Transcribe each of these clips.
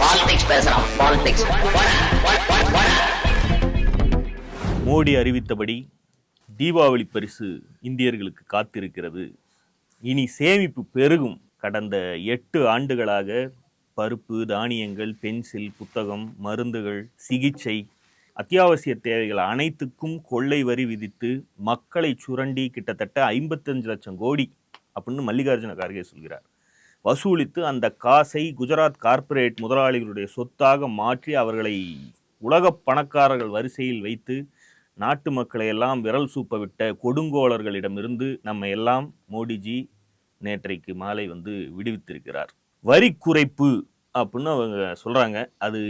Politics பேசுறான் politics Modi அறிவித்தபடி Deepavali பரிசு இந்தியர்களுக்கு காத்திருக்கிறது. இனி சேமிப்பு பெருகும். கடந்த எட்டு ஆண்டுகளாக பருப்பு தானியங்கள் பென்சில் புத்தகம் மருந்துகள் சிகிச்சை அத்தியாவசிய தேவைகள் அனைத்துக்கும் கொள்ளை வரி விதித்து மக்களை சுரண்டி கிட்டத்தட்ட ஐம்பத்தஞ்சு லட்சம் கோடி அப்படின்னு மல்லிகார்ஜுன கார்கே சொல்கிறார். வசூலித்து அந்த காசை குஜராத் கார்ப்பரேட் முதலாளிகளுடைய சொத்தாக மாற்றி அவர்களை உலக பணக்காரர்கள் வரிசையில் வைத்து நாட்டு மக்களை எல்லாம் விரல் சூப்பவிட்ட கொடுங்கோளர்களிடமிருந்து நம்ம எல்லாம் மோடிஜி நேற்றைக்கு மாலை வந்து விடுவித்திருக்கிறார். வரி குறைப்பு அப்படின்னு அவங்க சொல்கிறாங்க அது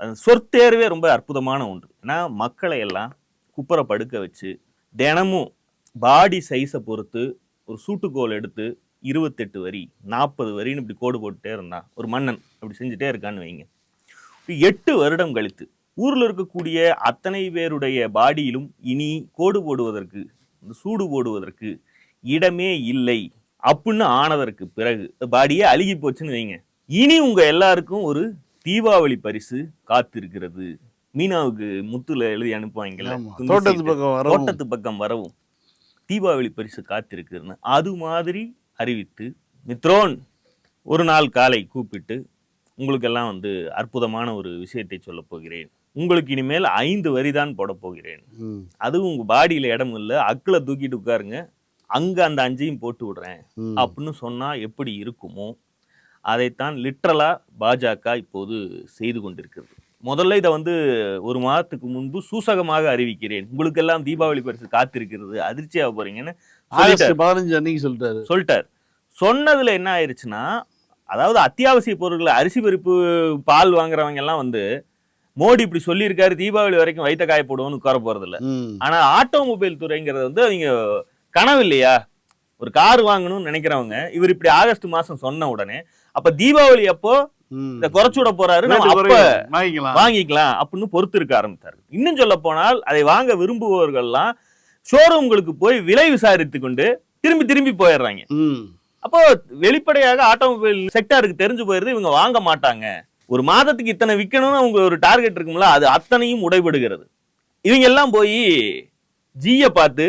அது சொற்தேர்வே ரொம்ப அற்புதமான ஒன்று. ஏன்னா மக்களை எல்லாம் குப்புற படுக்க வச்சு தினமும் பாடி சைஸை பொறுத்து ஒரு சூட்டுக்கோல் எடுத்து இருபத்தெட்டு வரி நாற்பது வரின்னு இப்படி கோடு போட்டுட்டே இருந்தான் ஒரு மன்னன் அப்படி செஞ்சுட்டே இருக்கான்னு வைங்க. எட்டு வருடம் கழித்து ஊர்ல இருக்கக்கூடிய அத்தனை பேருடைய பாடியிலும் இனி கோடு போடுவதற்கு சூடு போடுவதற்கு இடமே இல்லை. அப்படின்னு ஆனதற்கு பிறகு பாடியே அழுகி போச்சுன்னு வைங்க. இனி உங்க எல்லாருக்கும் ஒரு தீபாவளி பரிசு காத்திருக்கிறது. மீனாவுக்கு முத்துல எழுதி அனுப்புவாங்கல்ல. தோட்டத்து பக்கம் வரவும். தீபாவளி பரிசு காத்திருக்குன்னு அது மாதிரி அறிவித்து மித்ரோன் ஒரு நாள் காலை கூப்பிட்டு உங்களுக்கெல்லாம் வந்து அற்புதமான ஒரு விஷயத்தை சொல்லப் போகிறேன். உங்களுக்கு இனிமேல் ஐந்து வரி தான் போட போகிறேன். அதுவும் உங்க பாடியில இடம் இல்லை. அக்கில தூக்கிட்டு உட்காருங்க. அங்க அந்த அஞ்சையும் போட்டு விடுறேன். அப்படின்னு சொன்னா எப்படி இருக்குமோ அதைத்தான் லிட்ரலா பாஜக இப்போது செய்து கொண்டிருக்கிறது. முதல்ல இதை வந்து ஒரு மாதத்துக்கு முன்பு சூசகமாக அறிவிக்கிறேன். உங்களுக்கெல்லாம் தீபாவளி பரிசு காத்திருக்கிறது அதிர்ச்சியாக போறீங்கன்னு பதினஞ்சு அன்னைக்கு சொல்லிட்டாரு. சொல்லிட்டார். சொன்னதுல என்ன ஆயிருச்சுன்னா அதாவது அத்தியாவசிய பொருட்கள் அரிசி பருப்பு பால் வாங்குறவங்க எல்லாம் வந்து மோடி இப்படி சொல்லியிருக்காரு தீபாவளி வரைக்கும் வைத்த காய போடுவோம்னு உட்கார போறது இல்ல ஆனா ஆட்டோமொபைல் துறைங்கிறது வந்து அவங்க கனவு இல்லையா? ஒரு கார் வாங்கணும்னு நினைக்கிறவங்க இவர் இப்படி ஆகஸ்ட் மாசம் சொன்ன உடனே அப்ப தீபாவளி அப்போ ம். இத குறைச்சு விட போறாரு. வாங்கிக்கலாம். அப்படின்னு பொறுத்து இருக்க ஆரம்பித்தார் இன்னும் சொல்ல போனால் அதை வாங்க விரும்புபவர்கள்லாம் ஷோரூம்களுக்கு போய் விலை விசாரித்து கொண்டு திரும்பி திரும்பி போயிடுறாங்க. அப்போ வெளிப்படையாக ஆட்டோமொபைல் செக்டாருக்கு தெரிஞ்சு போயிருது இவங்க வாங்க மாட்டாங்க. ஒரு மாதத்துக்கு இத்தனை விற்கணும்னு அவங்க ஒரு டார்கெட் இருக்கும்ல அது அத்தனையும் உடைபடுகிறது. இவங்க எல்லாம் போய் ஜிய பார்த்து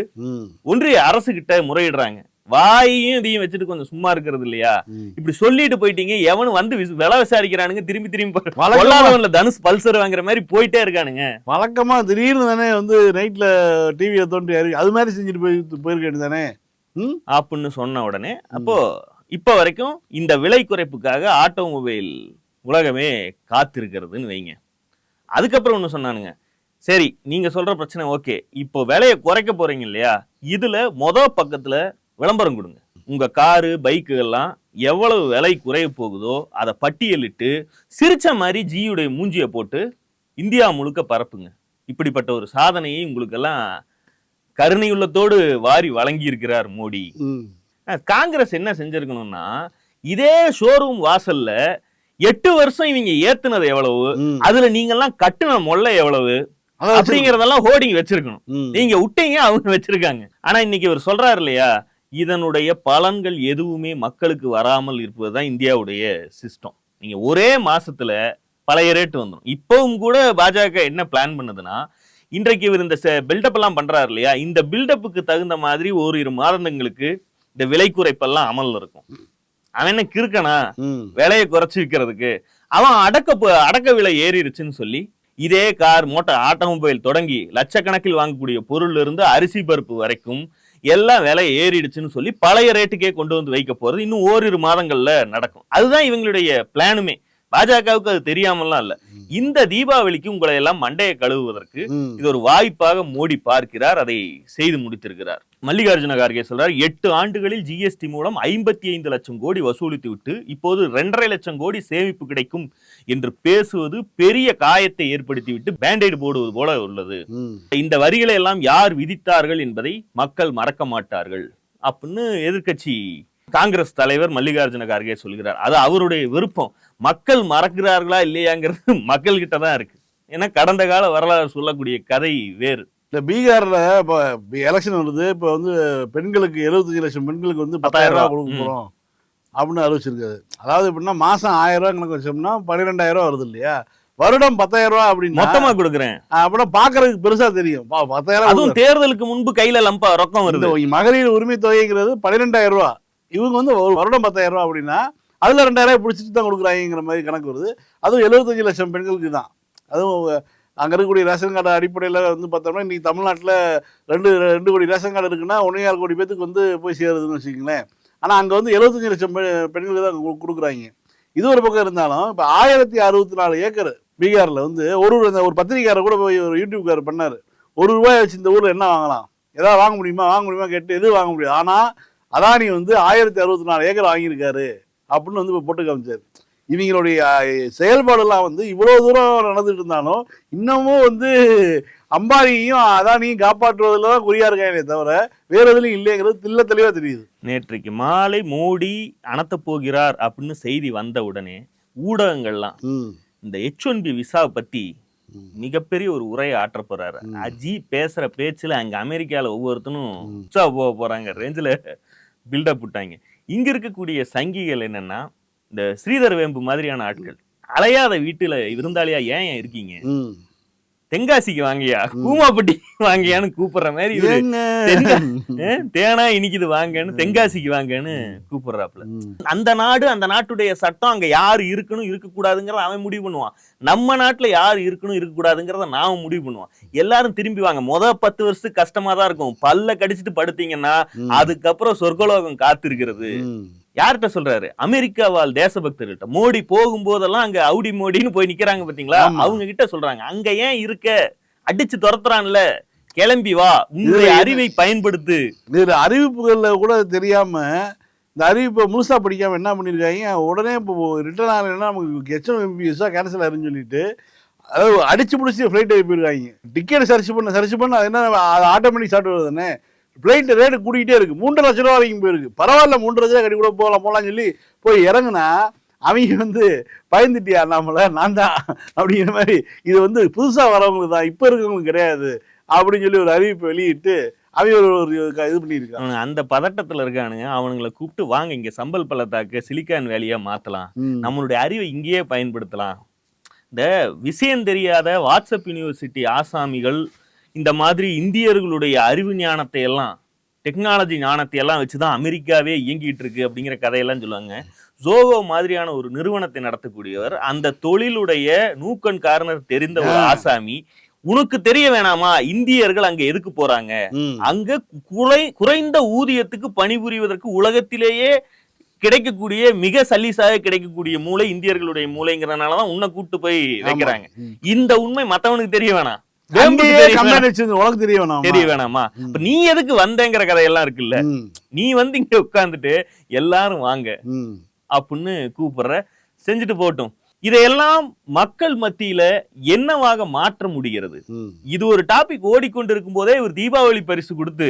ஒன்றிய அரசு கிட்ட முறையிடுறாங்க. வாயையும் இதையும் வச்சுட்டு கொஞ்சம் சும்மா இருக்கிறது இல்லையா. இப்படி சொல்லிட்டு போயிட்டீங்க எவனும் வந்து விலை விசாரிக்கிறானுங்க திரும்பி திரும்பி பொல்லாதவன்ல தனுஷ் பல்சர் வாங்குற மாதிரி போயிட்டே இருக்கானுங்க. வழக்கமா திடீர்னு தானே வந்து நைட்ல டிவியை அறி- அது மாதிரி செஞ்சுட்டு போய் போயிருக்க ம்? அப்படின்னு சொன்ன உடனே அப்போ இப்ப வரைக்கும் இந்த விலை குறைப்புக்காக ஆட்டோமொபைல் உலகமே காத்திருக்கிறதுன்னு வைங்க. அதுக்கப்புறம் ஒண்ணு சொன்னானுங்க சரி நீங்க சொல்ற பிரச்சனை ஓகே இப்போ விலையை குறைக்க போறீங்க இல்லையா? இதுல மொத பக்கத்துல விளம்பரம் கொடுங்க உங்க காரு பைக்கு எல்லாம் எவ்வளவு விலை குறைய போகுதோ அதை பட்டியலிட்டு சிரிச்ச மாதிரி ஜியுடைய மூஞ்சியை போட்டு இந்தியா முழுக்க பரப்புங்க இப்படிப்பட்ட ஒரு சாதனையை உங்களுக்கெல்லாம் கருணையுள்ளத்தோடு வாரி வழங்கி இருக்கிறார் மோடி காங்கிரஸ் என்ன செஞ்சிருக்கணும்னா இதே ஷோரூம் வாசல்ல எட்டு வருஷம் இவங்க ஏத்துனது எவ்வளவு. அதுல நீங்க எல்லாம் கட்டுன மொல்ல எவ்வளவு. அப்படிங்கறதெல்லாம் ஹோர்டிங் வச்சிருக்கணும். நீங்க விட்டீங்க அவங்க வச்சிருக்காங்க ஆனா இன்னைக்கு இவர் சொல்றாரு இல்லையா இதனுடைய பலன்கள் எதுவுமே மக்களுக்கு வராமல் இருப்பதுதான் இந்தியாவுடைய சிஸ்டம் நீங்க ஒரே மாசத்துல பழைய ரேட் வந்துடும் இப்பவும் கூட பாஜக என்ன பிளான் பண்ணுதுன்னா இன்றைக்கு இவர் இந்த பில்டப் எல்லாம் பண்றாரு இல்லையா? இந்த பில்டப்புக்கு தகுந்த மாதிரி ஓரிரு மாதங்களுக்கு இந்த விலை குறைப்பெல்லாம் அமல்ல இருக்கும். அவன் என்ன கிறுக்கனா? ம். விலையை குறைச்சு விற்கிறதுக்கு அவன் அடக்க அடக்க விலை ஏறிடுச்சுன்னு சொல்லி இதே கார் மோட்டார் ஆட்டோமொபைல் தொடங்கி லட்சக்கணக்கில் வாங்கக்கூடிய பொருள்ல இருந்து அரிசி பருப்பு வரைக்கும் எல்லாம் விலை ஏறிடுச்சுன்னு சொல்லி பழைய ரேட்டுக்கே கொண்டு வந்து வைக்க போறது இன்னும் ஓரிரு மாதங்கள்ல நடக்கும். அதுதான் இவங்களுடைய பிளானுமே பாஜகவுக்கு அது தெரியாமலாம் இல்ல. இந்த தீபாவளிக்கு உங்களை எல்லாம் மண்டையை கழுவுவதற்கு இது ஒரு வாய்ப்பாக மோடி பார்க்கிறார் அதை செய்து முடித்திருக்கிறார். மல்லிகார்ஜுன கார்கே சொல்றார் எட்டு ஆண்டுகளில் ஜிஎஸ்டி மூலம் ஐம்பத்தி ஐந்து லட்சம் கோடி வசூலித்து விட்டு இப்போது இரண்டரை லட்சம் கோடி சேமிப்பு கிடைக்கும் என்று பேசுவது பெரிய காயத்தை ஏற்படுத்திவிட்டு பேண்டைடு போடுவது போல உள்ளது. இந்த வரிகளை எல்லாம் யார் விதித்தார்கள் என்பதை மக்கள் மறக்க மாட்டார்கள். அப்படின்னு எதிர்க்கட்சி காங்கிரஸ் தலைவர் மல்லிகார்ஜுன கார்கே சொல்கிறார். அது அவருடைய விருப்பம். மக்கள் மறக்கிறார்களா இல்லையாங்கிறது மக்கள் கிட்ட தான் இருக்கு. ஏன்னா கடந்த கால வரலாறு சொல்லக்கூடிய கதை வேறு. இந்த பீகார்ல இப்போ எலெக்ஷன் வருது. இப்போ வந்து பெண்களுக்கு எழுபத்தஞ்சு லட்சம் பெண்களுக்கு வந்து பத்தாயிரம் ரூபாய் கொடுக்க ம். போறோம். அப்படின்னு அறிவிச்சிருக்காரு. அதாவது எப்படின்னா மாசம் ஆயிரம் ரூபாய் கணக்கு வச்சோம்னா பன்னிரெண்டாயிரம் ரூபாய் வருது இல்லையா? வருடம் பத்தாயிரம் ரூபாய் அப்படின்னா மொத்தமா கொடுக்குறேன். அப்படின்னா பாக்குறதுக்கு பெருசா தெரியும். பத்தாயிரம் அதுவும் தேர்தலுக்கு முன்பு கையில லம்பா ரொக்கம் வருது. மகளிர் உரிமை தொகைங்கிறது பன்னிரெண்டாயிரம் ரூபா இவங்க வந்து ஒரு வருடம் பத்தாயிரம் ரூபா அப்படின்னா அதில் ரெண்டாயிரம் பிடிச்சிட்டு தான் கொடுக்குறாங்கிற மாதிரி கணக்கு வருது. அதுவும் எழுபத்தஞ்சு லட்சம் பெண்களுக்கு தான். அதுவும் அங்கே இருக்கக்கூடிய ரேஷன் கார்டு அடிப்படையில் வந்து பார்த்தோம்னா இன்னைக்கு தமிழ்நாட்டில் ரெண்டு ரெண்டு கோடி ரேஷன் கார்டு இருக்குன்னா ஒன்றே ஆறு கோடி பேத்துக்கு வந்து போய் சேருதுன்னு வச்சுக்கோங்களேன். ஆனால் அங்கே வந்து எழுபத்தஞ்சு லட்சம் பெ- பெண்களுக்கு தான் கு- கொடுக்குறாங்க. இது ஒரு பக்கம் இருந்தாலும் இப்போ ஆயிரத்தி அறுபத்தி நாலு ஏக்கர் பீகாரில் வந்து ஒரு ஒரு ஒரு கூட போய் ஒரு யூடியூப்காரர் பண்ணார். ஒரு ரூபாய் வச்சு இந்த ஊரில் என்ன வாங்கலாம்? ஏதாவது வாங்க முடியுமா? வாங்க முடியுமா கேட்டு எதுவும் வாங்க முடியாது. ஆனால் அதானி வந்து ஆயிரத்தி அறுபத்தி நாலு ஏக்கர் வாங்கியிருக்காரு அப்படின்னு வந்து இப்போ போட்டு காமிச்சார். இவங்களுடைய செயல்பாடெல்லாம் வந்து இவ்வளோ தூரம் நடந்துட்டு இருந்தாலும் இன்னமும் வந்து அம்பானியையும் அதானியும் காப்பாற்றுவதில் தான் குறியா இருக்காங்களே தவிர வேற எதுலையும் இல்லைங்கிறது தில்ல தெளிவாக தெரியுது. நேற்றைக்கு மாலை மோடி அனத்தப் போகிறார் அப்படின்னு செய்தி வந்த உடனே ஊடகங்கள்லாம் இந்த எச் ஒன் பி விசா பத்தி மிகப்பெரிய ஒரு உரையை ஆற்ற போறாரு. அஜி பேசுற பேச்சுல அங்க அமெரிக்கால ஒவ்வொருத்தனும் போக போறாங்க. ரேஞ்சில் பில்டப் விட்டாங்க. இங்க இருக்கக்கூடிய சங்கிகள் என்னன்னா இந்த ஸ்ரீதர் வேம்பு மாதிரியான ஆட்கள். அலையாத வீட்டுல விருந்தாளியா ஏன் இருக்கீங்க? தென்காசிக்கு வாங்கயா? கூமாப்பட்டி வாங்கயான்னு கூப்பிடுற மாதிரி இவரு தேனா இனிக்குது வாங்கன்னு தென்காசிக்கு வாங்கன்னு கூப்பிடுறாப்புல. அந்த நாடு அந்த நாட்டுடைய சட்டம் அங்க யாரு இருக்கணும் இருக்க கூடாதுங்கிறத அவன் முடிவு பண்ணுவான். நம்ம நாட்டுல யாரு இருக்கணும் இருக்க கூடாதுங்கிறத நாம முடிவு பண்ணுவான். எல்லாரும் திரும்பி வாங்க. முத பத்து வருஷத்துக்கு கஷ்டமா தான் இருக்கும். பல்ல கடிச்சிட்டு படுத்தீங்கன்னா. அதுக்கப்புறம் சொர்க்கலோகம் காத்திருக்கிறது. யார்கிட்ட சொல்றாரு? அமெரிக்கா வாழ் தேசபக்தர்கிட்ட. மோடி போகும்போதெல்லாம் அங்க அவுடி மோடின்னு போய் நிக்கிறாங்க பாத்தீங்களா. அவங்க கிட்ட சொல்றாங்க. அங்க ஏன் இருக்க? அடிச்சு துரத்துறான்ல. கிளம்பி வா. உங்களுடைய அறிவை பயன்படுத்து. இதுல அறிவிப்புகள்ல கூட தெரியாம இந்த அறிவிப்பை முழுசா படிக்காம என்ன பண்ணிருக்காங்க? உடனே இப்போ ரிட்டர்ன் ஆகலைன்னா நமக்கு ஹெச்எம் விசா கேன்சல் ஆயிருன்னு சொல்லிட்டு அதாவது அடிச்சு பிடிச்சி ஃப்ளைட் போயிருக்காங்க டிக்கெட் சர்ச் பண்ண சர்ச் பண்ண அது என்ன அது ஆட்டோமேட்டிக் ஸ்டார்ட் வருது தானே? ஃப்ளைட் ரேட்டு கூட்டிகிட்டே இருக்கு. மூன்றரை லட்ச ரூபா வரைக்கும் போயிருக்கு. பரவாயில்ல மூன்றரை லட்சம் கட்டி கூட போகலாம் போகலாம்னு சொல்லி போய் இறங்குனா அவங்க வந்து பயந்துட்டியா நம்மள நான் தான் அப்படிங்கிற மாதிரி. இது வந்து புதுசா வரவங்களுக்கு தான் இப்போ இருக்கவங்களுக்கு கிடையாது அப்படின்னு சொல்லி ஒரு அறிவிப்பு வெளியிட்டு அவங்க ஒரு ஒரு இது பண்ணியிருக்காங்க. அந்த பதட்டத்துல இருக்கானுங்க. அவனுங்களை கூப்பிட்டு வாங்க இங்க சம்பல் பள்ளத்தாக்கு சிலிக்கான் வேலியா மாத்தலாம். ம். நம்மளுடைய அறிவை இங்கேயே பயன்படுத்தலாம். இந்த விஷயம் தெரியாத வாட்ஸ்அப் யூனிவர்சிட்டி ஆசாமிகள் இந்த மாதிரி இந்தியர்களுடைய அறிவு ஞானத்தை எல்லாம் டெக்னாலஜி ஞானத்தை எல்லாம் வச்சுதான் அமெரிக்காவே இயங்கிட்டு இருக்கு அப்படிங்கிற கதையெல்லாம் சொல்லுவாங்க ஜோகோ மாதிரியான ஒரு நிறுவனத்தை நடத்தக்கூடியவர் அந்த தொழிலுடைய நூக்கன் காரணர் தெரிந்த ஒரு. ஆசாமி உனக்கு தெரிய வேணாமா இந்தியர்கள் அங்க எதுக்கு போறாங்க. அங்க குறை குறைந்த ஊதியத்துக்கு பணிபுரிவதற்கு உலகத்திலேயே கிடைக்கக்கூடிய மிக சல்லிசாக கிடைக்கக்கூடிய மூளை இந்தியர்களுடைய மூளைங்கிறதுனாலதான் உன்னை கூட்டு போய் வைக்கிறாங்க. இந்த உண்மை மத்தவனுக்கு தெரிய வேணாம் உனக்கு தெரிய வேணாமா? தெரிய வேணாமா நீ எதுக்கு வந்தேங்கிற கதையெல்லாம் இருக்குல்ல. நீ வந்து இங்க உட்கார்ந்துட்டு எல்லாரும் வாங்க. அப்படின்னு கூப்பிடுற செஞ்சுட்டு போகட்டும் இதையெல்லாம் மக்கள் மத்தியில என்னவாக மாற்ற முடிகிறது. இது ஒரு டாபிக் ஓடிக்கொண்டிருக்கும் போதே இவர் தீபாவளி பரிசு கொடுத்து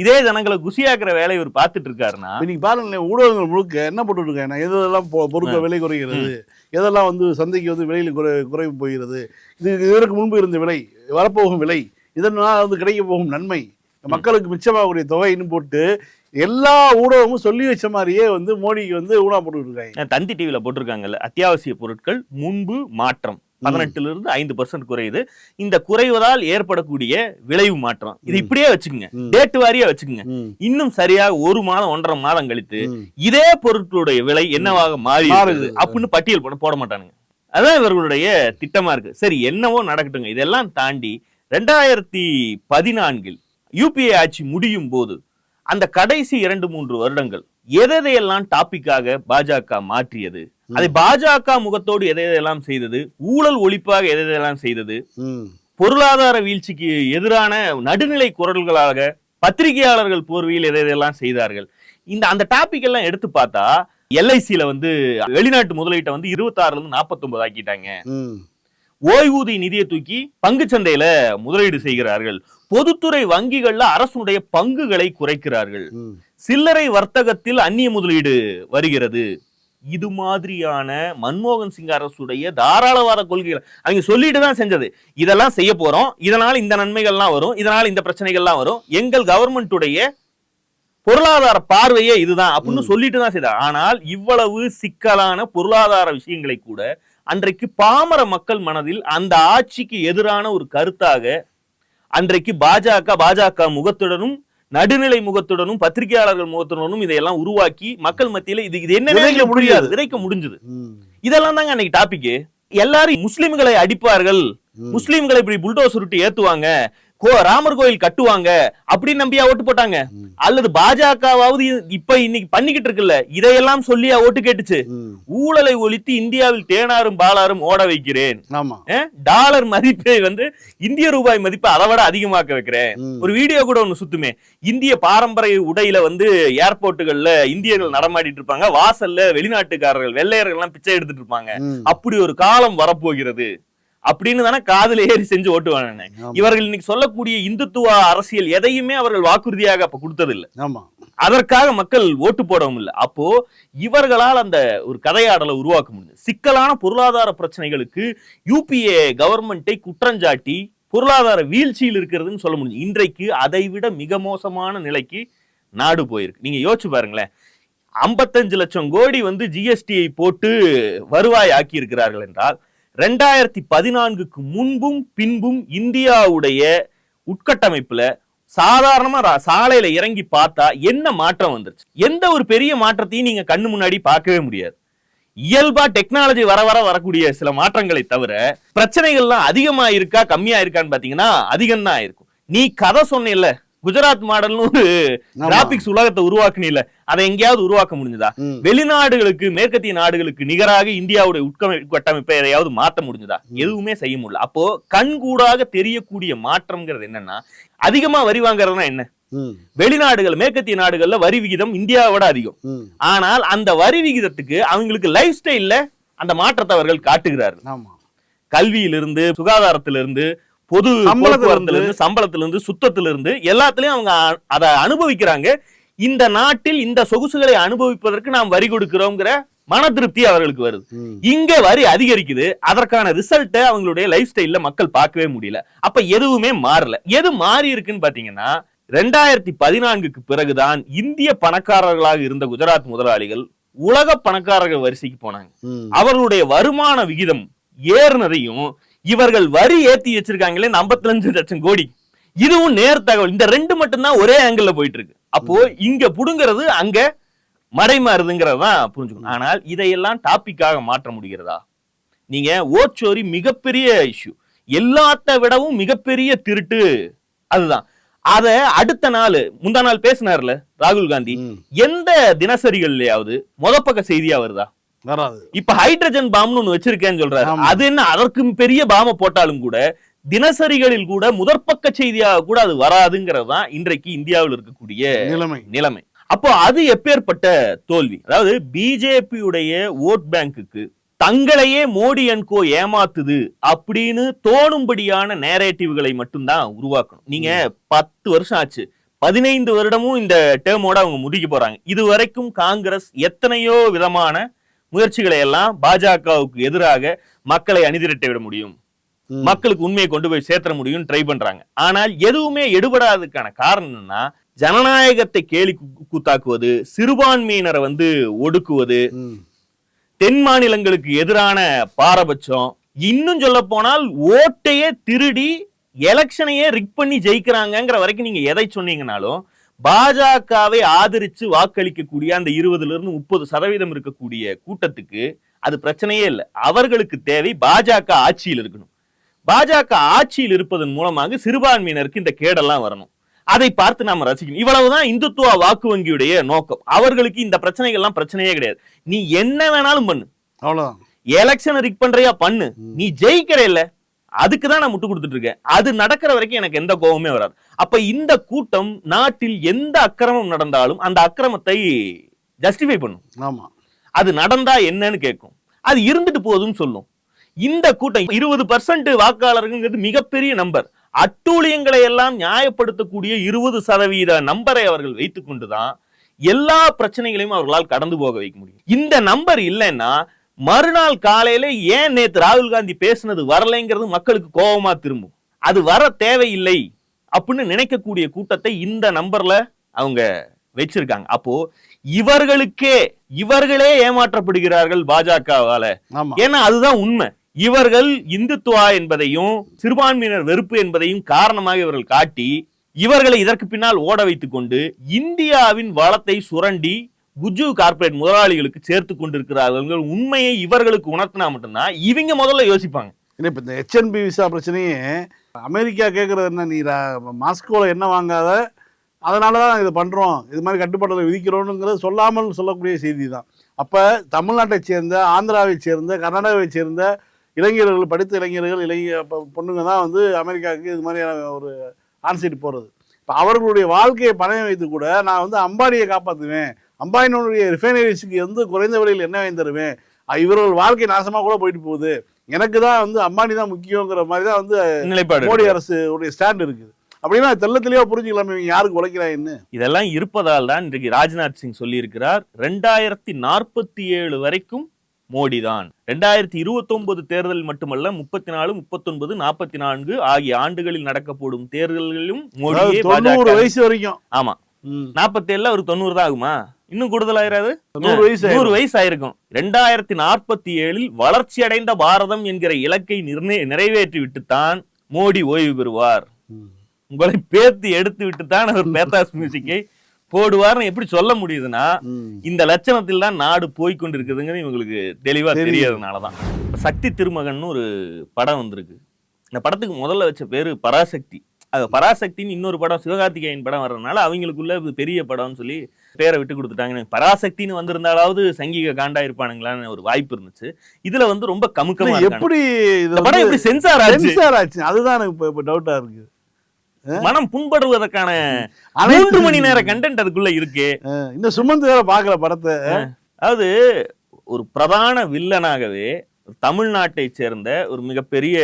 இதே ஜனங்களை குஷியாக்குற வேலையை இவர் பார்த்துட்டு இருக்காருன்னா இப்ப நீங்க பாருங்களேன் ஊடகங்கள் முழுக்க என்ன போட்டு இருக்காங்க எதெல்லாம் பொருட்கள் விலை குறைகிறது எதெல்லாம் வந்து சந்தைக்கு வந்து விலையில் குறை குறைவு போகிறது இது இதற்கு முன்பு இருந்த விலை வரப்போகும் விலை இதனால் வந்து கிடைக்க போகும் நன்மை மக்களுக்கு மிச்சமாகக்கூடிய தொகைன்னு போட்டு எல்லா ஊடகமும் சொல்லி வச்ச மாதிரியே வந்து மோடிக்கு வந்து ஊனா போட்டு இருக்காங்க. தந்தி டிவில போட்டிருக்காங்கல்ல அத்தியாவசிய பொருட்கள் முன்பு மாற்றம். பதினெட்டுல இருந்து ஐந்து பர்சன்ட் குறையுது. இந்த குறைவதால் ஏற்படக்கூடிய விளைவு மாற்றம். இது இப்படியே வச்சுக்கோங்க. ம். டேட் வாரியா வச்சுக்கோங்க. இன்னும் சரியாக ஒரு மாதம் ஒன்றரை மாதம் கழித்து. இதே பொருட்களுடைய விலை என்னவாக மாறி அப்படின்னு பட்டியல் போட போட மாட்டானுங்க. அதான் இவர்களுடைய திட்டமா இருக்கு. சரி என்னவோ நடக்கட்டுங்க. இதெல்லாம் தாண்டி ரெண்டாயிரத்தி பதினான்கில் யூபிஏ ஆட்சி முடியும் போது அந்த கடைசி இரண்டு மூன்று வருடங்கள் எதையெல்லாம் டாபிக்காக பாஜக மாற்றியது? அதை பாஜக முகத்தோடு எதையெல்லாம் செய்தது? ஊழல் ஒழிப்பாக எதையெல்லாம் செய்தது. பொருளாதார வீழ்ச்சிக்கு எதிரான நடுநிலை குரல்களாக பத்திரிகையாளர்கள் போர்வையில் எதை எதெல்லாம் செய்தார்கள்? இந்த அந்த டாபிக் எல்லாம் எடுத்து பார்த்தா எல்ஐசியில வந்து வெளிநாட்டு முதலீட்டை வந்து இருபத்தாறுல இருந்து நாற்பத்தொன்பது ஆக்கிட்டாங்க. ஓய்வூதிய நிதியை தூக்கி பங்குச்சந்தையில முதலீடு செய்கிறார்கள். பொதுத்துறை வங்கிகள்ல அரசுடைய பங்குகளை குறைக்கிறார்கள். சில்லறை வர்த்தகத்தில் அந்நிய முதலீடு வருகிறது. இது மாதிரியான மன்மோகன் சிங் அரசுடைய தாராளவாத கொள்கைகள் அவங்க சொல்லிட்டு தான் செஞ்சது. இதெல்லாம் செய்ய போறோம். இதனால இந்த நன்மைகள்லாம் வரும். இதனால இந்த பிரச்சனைகள்லாம் வரும். எங்கள் கவர்மெண்ட்டுடைய பொருளாதார பார்வையே இதுதான் அப்படின்னு சொல்லிட்டு தான் செய்தார். ஆனால் இவ்வளவு சிக்கலான பொருளாதார விஷயங்களை கூட அன்றைக்கு பாமர மக்கள் மனதில் அந்த ஆட்சிக்கு எதிரான ஒரு கருத்தாக அன்றைக்கு பாஜக பாஜக முகத்துடனும் நடுநிலை முகத்துடனும் பத்திரிகையாளர்கள் முகத்துடனும் இதையெல்லாம் உருவாக்கி மக்கள் மத்தியில இது இது என்ன முடியாது. விதைக்க முடிஞ்சது. இதெல்லாம் தாங்க அன்னைக்கு டாபிக் எல்லாரும் முஸ்லிம்களை அடிப்பார்கள். முஸ்லிம்களை இப்படி புல்டோஸ் சுருட்டி ஏத்துவாங்க ராமர் கோயில் கட்டுவாங்க அப்படின்னு நம்பியா ஓட்டு போட்டாங்க. அல்லது பாஜகவாவது இப்ப இன்னைக்கு பண்ணிக்கிட்டு இருக்குல்ல இதையெல்லாம் சொல்லியா ஓட்டு கேட்டுச்சு. ஊழலை ஒழித்து இந்தியாவில் தேனாரும் பாலாரும் ஓட வைக்கிறேன். டாலர் மதிப்பை வந்து இந்திய ரூபாய் மதிப்பை அதை விட அதிகமாக்க வைக்கிறேன். ஒரு வீடியோ கூட ஒண்ணு சுத்துமே. இந்திய பாரம்பரிய உடையில வந்து ஏர்போர்ட்டுகள்ல இந்தியர்கள் நடமாடிட்டு இருப்பாங்க. வாசல்ல வெளிநாட்டுக்காரர்கள் வெள்ளையர்கள் எல்லாம் பிச்சை எடுத்துட்டு இருப்பாங்க. அப்படி ஒரு காலம் வரப்போகிறது. அப்படின்னு தானே காதுல ஏறி செஞ்சு ஓட்டுவாங்க. இவர்கள் இன்னைக்கு சொல்லக்கூடிய இந்துத்துவ அரசியல் எதையுமே அவர்கள் வாக்குறுதியாக அப்ப கொடுத்ததில்லை. ஆமா. அதற்காக மக்கள் ஓட்டு போடவும் இல்லை. அப்போ இவர்களால் அந்த ஒரு கதையாடலை உருவாக்க முடியும் சிக்கலான பொருளாதார பிரச்சனைகளுக்கு யூபிஏ கவர்மெண்ட்டை குற்றஞ்சாட்டி பொருளாதார வீழ்ச்சியில் இருக்கிறதுன்னு சொல்ல முடியும் இன்றைக்கு அதை விட மிக மோசமான நிலைக்கு நாடு போயிருக்கு. நீங்க யோசிச்சு பாருங்களேன். ஐம்பத்தஞ்சு லட்சம் கோடி வந்து ஜிஎஸ்டியை போட்டு வருவாய் ஆக்கி இருக்கிறார்கள் என்றால் ரெண்டாயிரத்தி பதினான்குக்கு முன்பும் பின்பும் இந்தியாவுடைய உட்கட்டமைப்புல சாதாரணமா சாலையில இறங்கி பார்த்தா என்ன மாற்றம் வந்துருச்சு? எந்த ஒரு பெரிய மாற்றத்தையும் நீங்க கண்ணு முன்னாடி பார்க்கவே முடியாது. இயல்பா டெக்னாலஜி வர வர வரக்கூடிய சில மாற்றங்களை தவிர பிரச்சனைகள்லாம் அதிகமா இருக்கா கம்மியா இருக்கான்னு பாத்தீங்கன்னா அதிகம் தான் இருக்கும். நீ கதை சொன்ன குஜராத் மாடல்னு ஒரு. கிராபிக்ஸ் உலகத்தை உருவாக்குனீல அதை எங்கேயாவது உருவாக்க முடிஞ்சதா. வெளிநாடுகளுக்கு மேற்கத்திய நாடுகளுக்கு நிகராக இந்தியாவுடைய உட்கமை கட்டமைப்பை எதையாவது மாத்த முடிஞ்சதா எதுவுமே செய்ய முடியல அப்போ கண்கூடாக தெரியக்கூடிய மாற்றம்ங்கிறது என்னன்னா அதிகமா வரி வாங்குறதுனா என்ன. வெளிநாடுகள் மேற்கத்திய நாடுகள்ல வரி விகிதம் இந்தியாவை விட அதிகம். ஆனால் அந்த வரி விகிதத்துக்கு அவங்களுக்கு லைஃப் ஸ்டைல்ல அந்த மாற்றத்தை அவர்கள் காட்டுகிறார்கள் கல்வியிலிருந்து சுகாதாரத்திலிருந்து பொது சம்பளத்திலிருந்து. போக்குவரத்திலிருந்து சம்பளத்திலிருந்து சுத்தத்திலிருந்து எல்லாத்துலயும் அவங்க அதை அனுபவிக்கிறாங்க இந்த நாட்டில் இந்த சொகுசுகளை அனுபவிப்பதற்கு நாம் வரி கொடுக்கிறோங்கிற மன திருப்தி அவர்களுக்கு வருது. இங்க வரி அதிகரிக்குது அதற்கான ரிசல்ட்டை அவங்களுடைய லைஃப் ஸ்டைல்ல மக்கள் பார்க்கவே முடியல அப்ப எதுவுமே மாறல எது மாறி இருக்குன்னு பாத்தீங்கன்னா ரெண்டாயிரத்தி பதினான்குக்கு பிறகுதான் இந்திய பணக்காரர்களாக இருந்த குஜராத் முதலாளிகள் உலக பணக்காரர்கள் வரிசைக்கு போனாங்க. அவர்களுடைய வருமான விகிதம் ஏறுனதையும் இவர்கள் வரி ஏத்தி வச்சிருக்காங்களே இந்த 55 லட்சம் கோடி. இதுவும் நேர் தகவல். இந்த ரெண்டு மட்டும்தான் ஒரே ஆங்கிள் போயிட்டு இருக்கு அப்போ இங்க புடுங்கிறது அங்க மடைமாறுதுங்கிறது தான் புரிஞ்சுக்கணும். ஆனால் இதையெல்லாம் டாபிக்காக மாற்ற முடிகிறதா? நீங்க ஓச்சோரி மிகப்பெரிய இஷ்யூ எல்லாத்த விடவும் மிகப்பெரிய திருட்டு. அதுதான். அத அடுத்த நாள் முந்தா நாள் பேசினார்ல ராகுல் காந்தி. எந்த தினசரிகள்லயாவது முதப்பக்க செய்தியா வருதா? வராது. இப்ப ஹைட்ரஜன் பாம்னு ஒண்ணு வச்சிருக்கேன்னு சொல்றாரு. அது என்ன? அதற்கும் பெரிய பாம போட்டாலும் கூட தினசரிகளில் கூட முதற்பக்க செய்தியாக கூட அது வராதுங்கிறது தான் இன்றைக்கு இந்தியாவில் இருக்கக்கூடிய நிலைமை. நிலைமை. அப்போ அது எப்பேற்பட்ட தோல்வி? அதாவது பிஜேபியுடைய ஓட் பேங்குக்கு தங்களையே மோடி அண்ட் கோ ஏமாத்துது அப்படின்னு தோணும்படியான நேரேட்டிவ்களை மட்டும்தான் உருவாக்கணும். நீங்க பத்து வருஷம் ஆச்சு. பதினைந்து வருடமும் இந்த டேர்மோட அவங்க முடிக்க போறாங்க. இது வரைக்கும் காங்கிரஸ் எத்தனையோ விதமான முயற்சிகளை எல்லாம் பாஜகவுக்கு எதிராக மக்களை அணிதிரட்ட விட முடியும். மக்களுக்கு உண்மையை கொண்டு போய் சேர்த்த முடியும் ட்ரை பண்றாங்க ஆனால் எதுவுமே எடுபடாததுக்கான காரணம் என்னன்னா ஜனநாயகத்தை கேலி கூத்தாக்குவது சிறுபான்மையினரை வந்து ஒடுக்குவது. தென் மாநிலங்களுக்கு எதிரான பாரபட்சம் இன்னும் சொல்ல போனால் ஓட்டையே திருடி எலெக்ஷனையே ரிக் பண்ணி ஜெயிக்கிறாங்கங்கிற வரைக்கும் நீங்க எதை சொன்னீங்கனாலும் பாஜகவை ஆதரிச்சு வாக்களிக்கக்கூடிய அந்த இருபதுல இருந்து முப்பது சதவீதம் இருக்கக்கூடிய கூட்டத்துக்கு அது பிரச்சனையே இல்லை. அவர்களுக்கு தேவை பாஜக ஆட்சியில் இருக்கணும். பாஜக ஆட்சியில் இருப்பதன் மூலமாக சிறுபான்மையினருக்கு இந்த கேடெல்லாம் வரணும். அதை பார்த்து நாம ரசிக்கணும். இவ்வளவுதான் இந்துத்துவ வாக்கு வங்கியுடைய நோக்கம். அவர்களுக்கு இந்த பிரச்சனைகள்லாம் பிரச்சனையே கிடையாது. நீ என்ன வேணாலும் பண்ணு. அவ்வளவுதான். எலெக்ஷனை ரிக் பண்றியா பண்ணு. நீ ஜெயிக்கிற இல்ல. அதுக்கு தான் நான் முட்டு கொடுத்துட்டு இருக்கேன் அது நடக்கிற வரைக்கும் எனக்கு எந்த கோபமே வராது. அப்ப இந்த கூட்டம் நாட்டில் எந்த அக்கிரமம் நடந்தாலும் அந்த அக்கிரமத்தை ஜஸ்டிஃபை பண்ணும். ஆமா. அது நடந்தா என்னன்னு கேட்கும். அது இருந்துட்டு போகுதுன்னு சொல்லும். இந்த கூட்டம் இருபது பர்சன்ட் வாக்காளருங்கிறது மிகப்பெரிய நம்பர். அட்டூழியங்களை எல்லாம் நியாயப்படுத்தக்கூடிய இருபது சதவீத நம்பரை அவர்கள் வைத்துக் கொண்டுதான் எல்லா பிரச்சனைகளையும் அவர்களால் கடந்து போக வைக்க முடியும். இந்த நம்பர் இல்லைன்னா மறுநாள் காலையில ஏன் நேத்து ராகுல் காந்தி பேசுனது வரலைங்கிறது மக்களுக்கு கோபமா திரும்பும். அது வர தேவையில்லை அப்படின்னு நினைக்கக்கூடிய கூட்டத்தை இந்த நம்பர்ல அவங்க வச்சிருக்காங்க. அப்போ இவர்களுக்கே இவர்களே ஏமாற்றப்படுகிறார்கள் பாஜகவால. ஏன்னா அதுதான் உண்மை. இவர்கள் இந்துத்துவா என்பதையும் சிறுபான்மையினர் வெறுப்பு என்பதையும் காரணமாக இவர்கள் காட்டி இவர்களை இதற்கு பின்னால் ஓட வைத்துக் கொண்டு இந்தியாவின் வளத்தை சுரண்டி குஜு கார்ப்பரேட் முதலாளிகளுக்கு சேர்த்து கொண்டிருக்கிறார்கள். உண்மையை இவர்களுக்கு உணர்த்தினா மட்டும்தான் இவங்க முதல்ல யோசிப்பாங்க. இல்லை இப்போ இந்த ஹெச்என்பி விசா பிரச்சனையே அமெரிக்கா கேட்குறது என்ன நீ மாஸ்கோவில் என்ன வாங்காத அதனால தான் இதை பண்ணுறோம் இது மாதிரி கட்டுப்பாடுகளை விதிக்கிறோனுங்கிறது சொல்லாமல் சொல்லக்கூடிய செய்தி தான் அப்போ தமிழ்நாட்டை சேர்ந்த ஆந்திராவை சேர்ந்த கர்நாடகாவை சேர்ந்த இளைஞர்கள் படித்த இளைஞர்கள் இளைஞ பொண்ணுங்க தான் வந்து அமெரிக்காவுக்கு இது மாதிரியான ஒரு ஆன்சைட் போகிறது இப்போ அவர்களுடைய வாழ்க்கையை பணம் வைத்து கூட நான் வந்து அம்பானியை காப்பாற்றுவேன் அம்பானியினுடைய ரிஃபைனரிஸுக்கு வந்து குறைந்த விலையில் என்ன வாங்கி தருவேன்? இவர்கள் வாழ்க்கை நாசமாக கூட போயிட்டு போகுது. எனக்கு தான் வந்து அம்பானி தான் முக்கியங்கிற மாதிரி தான் வந்து நிலைப்பாடு மோடி. அரசு உடைய ஸ்டாண்ட் இருக்குது. அப்படின்னா தெள்ள தெளிவா புரிஞ்சுக்கலாமே இவங்க யாருக்கு உழைக்கிறாங்கன்னு இதெல்லாம் இருப்பதால் தான் இன்றைக்கு ராஜ்நாத் சிங் சொல்லியிருக்கிறார் ரெண்டாயிரத்தி நாற்பத்தி ஏழு வரைக்கும் மோடி தான். ரெண்டாயிரத்தி இருபத்தி ஒன்பது தேர்தல் மட்டுமல்ல முப்பத்தி நாலு முப்பத்தொன்பது நாற்பத்தி நான்கு ஆகிய ஆண்டுகளில் நடக்கப்படும் தேர்தல்களிலும் பாஜக வயசு வரைக்கும். ஆமா. நாற்பத்தி ஏழுல ஒரு தொண்ணூறு தான் ஆகுமா? இன்னும் கூடுதலாயிராது நூறு வயசு நூறு. வயசு ஆயிருக்கும் ரெண்டாயிரத்தி நாற்பத்தி ஏழில் வளர்ச்சி அடைந்த பாரதம் என்கிற இலக்கை நிறைவேற்றி விட்டுத்தான் மோடி ஓய்வு பெறுவார். உங்களை பேத்து எடுத்து விட்டுத்தான் அவர் பேத்தாஸ் மியூசிக்கை போடுவார்னு எப்படி சொல்ல முடியுதுன்னா. இந்த லட்சணத்தில் தான் நாடு போய் கொண்டிருக்குதுங்கிறது இவங்களுக்கு தெளிவா தெரியுது. தெரியறதுனாலதான் சக்தி திருமகன் ஒரு படம் வந்திருக்கு இந்த படத்துக்கு முதல்ல வச்ச பேரு பராசக்தி அது பராசக்தின்னு இன்னொரு படம் சிவகார்த்திகேயன் படம் வர்றதுனால அவங்களுக்குள்ள பெரிய படம்னு சொல்லி பேரை விட்டு கொடுத்துட்டாங்க பராசக்தின்னு வந்திருந்தாலாவது சங்கீக காண்டா இருப்பானுங்களான்னு ஒரு வாய்ப்பு இருந்துச்சு. இதுல வந்து ரொம்ப கமுக்கமா. எப்படி இந்த படம் எப்படி சென்சார் சென்சார் ஆச்சு. அதுதான் எனக்கு இப்ப- டவுட்டா இருக்கு. மனம் புண்படுவதற்கான மூன்று மணி நேர கண்டென்ட் அதுக்குள்ள இருக்கு. இன்னும் சுமந்து வேற பாக்கல படத்தை. அதாவது ஒரு பிரதான வில்லனாகவே தமிழ்நாட்டை சேர்ந்த ஒரு மிகப்பெரிய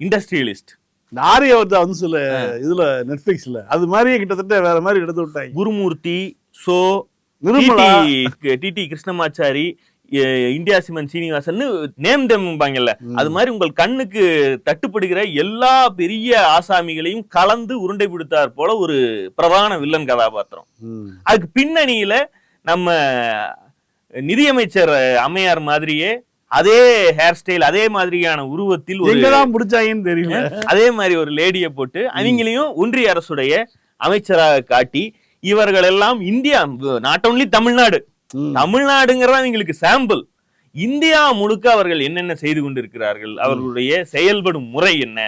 இண்டஸ்ட்ரியலிஸ்ட் இந்த ஆரியவர்தா வந்து சில இதுல நெட்ஃபிளிக்ஸ்ல அது மாதிரியே கிட்டத்தட்ட வேற மாதிரி எடுத்து விட்டாங்க. Gurumurthy Cho Nirmala. DD Krishnamachari India Simon Srinivasan name தெம்பாங்கல்ல அது மாதிரி உங்கள் கண்ணுக்கு தட்டுப்படுகிற எல்லா பெரிய ஆசாமிகளையும் கலந்து உருண்டை பிடித்தார் போல ஒரு பிரதான வில்லன் கதாபாத்திரம். அதுக்கு பின்னணியில நம்ம நிதியமைச்சர் அம்மையார் மாதிரியே அதே ஹேர் ஸ்டைல் அதே மாதிரியான உருவத்தில் ஒரு எங்கதான் பிடிச்சாங்கன்னு தெரியல அதே மாதிரி ஒரு லேடியை போட்டு அவங்களையும் ஒன்றிய அரசுடைய அமைச்சராக காட்டி இவர்கள் எல்லாம் இந்தியா நாட் only தமிழ்நாடு. தமிழ்நாடுங்கிறது அவங்களுக்கு சாம்பிள் இந்தியா முழுக்க அவர்கள் என்னென்ன செய்து கொண்டிருக்கிறார்கள் அவர்களுடைய செயல்படும் முறை என்ன.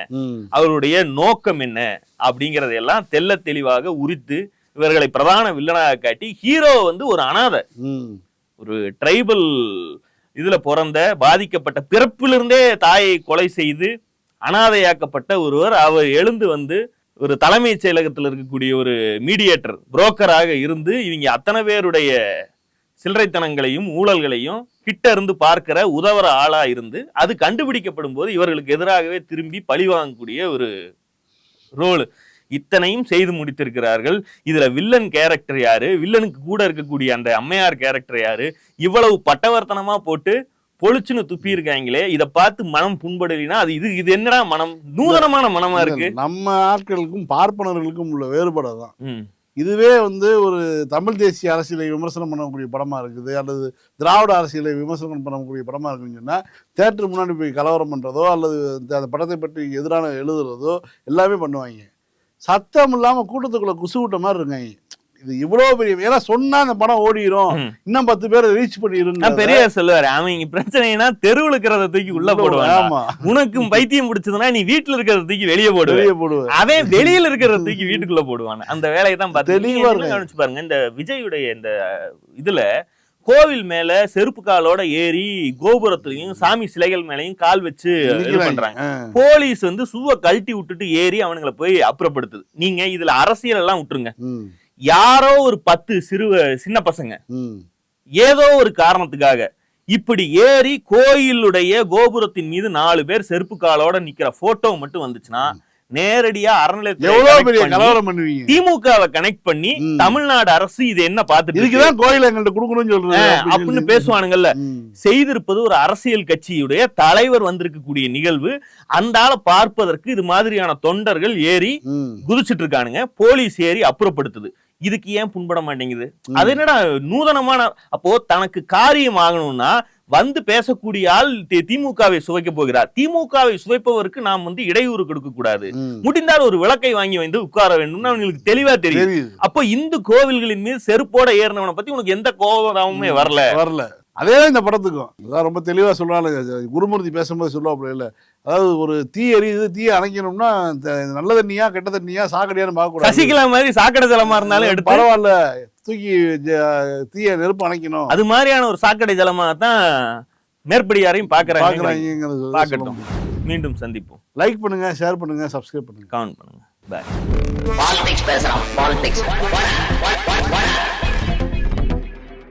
அவருடைய நோக்கம் என்ன அப்படிங்கறதையெல்லாம் தெள்ள தெளிவாக உரித்து இவர்களை பிரதான வில்லனாக காட்டி ஹீரோ வந்து ஒரு அனாதை. ஒரு ட்ரைபல் இதுல பிறந்த பாதிக்கப்பட்ட பிறப்பிலிருந்தே தாயை கொலை செய்து அனாதையாக்கப்பட்ட ஒருவர் அவர் எழுந்து வந்து ஒரு தலைமைச் செயலகத்தில் இருக்கக்கூடிய ஒரு மீடியேட்டர் புரோக்கராக இருந்து இவங்க அத்தனை பேருடைய சில்லறைத்தனங்களையும் ஊழல்களையும் கிட்ட இருந்து பார்க்கிற உதவுற ஆளா இருந்து அது கண்டுபிடிக்கப்படும் போது இவர்களுக்கு எதிராகவே திரும்பி பழி வாங்கக்கூடிய ஒரு ரோல் இத்தனையும் செய்து முடித்திருக்கிறார்கள். இதுல வில்லன் கேரக்டர் யாரு? வில்லனுக்கு கூட இருக்கக்கூடிய அந்த அம்மையார் கேரக்டர் யாரு? இவ்வளவு பட்டவர்த்தனமா போட்டு பொழிச்சுன்னு துப்பி இருக்காங்களே இத பார்த்து மனம் புண்படலினா அது இது இது என்னடா மனம்? நூதனமான மனமா இருக்கு. நம்ம ஆட்களுக்கும் பார்ப்பனர்களுக்கும் உள்ள வேறுபாடு தான் இதுவே வந்து ஒரு தமிழ் தேசிய அரசியலை விமர்சனம் பண்ணக்கூடிய படமா இருக்குது அல்லது திராவிட அரசியலை விமர்சனம் பண்ணக்கூடிய படமா இருக்குன்னு சொன்னா தேட்டர் முன்னாடி போய் கலவரம் பண்றதோ அல்லது அந்த படத்தை பற்றி எதிரான எழுதுறதோ எல்லாமே பண்ணுவாங்க. சத்தம் இல்லாம கூட்டத்துக்குள்ள குசு விட்ட மாதிரி இருக்காங்க இது இவ்வளவு பெரிய ஏன்னா சொன்னா அந்த படம் ஓடிரும். ம். இன்னும் பத்து பேரை ரீச் பண்ணிடும் பெரியார் சொல்லுவாரு அவன் இங்க பிரச்சனைனா தெருவுல இருக்கிறத தூக்கி உள்ள போடுவான். ஆமா. உனக்கும் பைத்தியம் பிடிச்சதுன்னா நீ வீட்டுல இருக்கிறத தூக்கி வெளியே போடுவேன் வெளியே போடுவேன் அவன் வெளியில இருக்கிறத தூக்கி வீட்டுக்குள்ள போடுவான். அந்த வேலையை தான் பார்த்து தெளிவா நீங்க இருக்காங்க. கவனிச்சு பாருங்க இந்த விஜயுடைய இந்த இதுல கோவில் மேல செருப்பு காலோட ஏறி கோபுரத்துலயும் சாமி சிலைகள் மேலயும் கால் வச்சு இது. பண்றாங்க. போலீஸ் வந்து சுவ கழட்டி விட்டுட்டு ஏறி அவனுங்களை போய் அப்புறப்படுத்துது. நீங்க இதுல அரசியல் எல்லாம் விட்டுருங்க. யாரோ ஒரு பத்து சிறுவ சின்ன பசங்க ஏதோ ஒரு காரணத்துக்காக இப்படி ஏறி கோயிலுடைய கோபுரத்தின் மீது நாலு பேர் செருப்பு காலோட நிக்கிற போட்டோ மட்டும் வந்துச்சுன்னா நேரடியா அறநிலையத்துறை திமுகவை கனெக்ட் பண்ணி. தமிழ்நாடு அரசு இது என்ன பார்த்துட்டு? இதுக்குதான் கோயில் எங்கள்கிட்ட கொடுக்கணும்னு சொல்றது ஆ, அப்படின்னு. பேசுவானுங்கல்ல. செய்திருப்பது ஒரு அரசியல் கட்சியுடைய தலைவர் வந்திருக்கக்கூடிய நிகழ்வு அந்த ஆளை பார்ப்பதற்கு இது மாதிரியான தொண்டர்கள் ஏறி. குதிச்சிட்டு இருக்கானுங்க போலீஸ் ஏறி அப்புறப்படுத்துது இதுக்கு ஏன் புண்பட மாட்டேங்குது? அது என்னடா நூதனமான அப்போ தனக்கு காரியம் ஆகணும்னா வந்து பேசக்கூடிய ஆள் திமுகவை சுவைக்க போகிறார். திமுகவை சுவைப்பவருக்கு நாம் வந்து இடையூறு கொடுக்க கூடாது. முடிந்தால் ஒரு விளக்கை வாங்கி வந்து உட்கார வேண்டும்னு அவங்களுக்கு தெளிவா தெரியும். அப்போ இந்து கோவில்களின் மீது செருப்போட ஏறினவனை பத்தி உனக்கு எந்த கோபமே வரல. வரல. அதே தான் இந்த படத்துக்கும். அதான் ரொம்ப தெளிவா சொல்றாங்க. குருமூர்த்தி பேசும்போது சொல்லுவாப்புல இல்ல. அதாவது ஒரு தீ எரியுது தீயை அணைக்கணும்னா த- நல்ல தண்ணியா கெட்ட தண்ணியா சாக்கடையான்னு பார்க்க கூடாது சசிகலா மாதிரி சாக்கடை ஜலமா இருந்தாலும் எடுத்து பரவாயில்ல தூக்கி தீய நெருப்பு அணைக்கணும். அது மாதிரியான ஒரு சாக்கடை ஜலமா தான் மேற்படியாரையும் பாக்குறாங்க பாக்குறாங்கிறது பார்க்கட்டும். மீண்டும் சந்திப்போம். லைக் பண்ணுங்க ஷேர் பண்ணுங்க சப்ஸ்கிரைப் பண்ணுங்க. கமெண்ட் பண்ணுங்க. பாய் பாலிடிக்ஸ் பேசுறான். பாலிடிக்ஸ்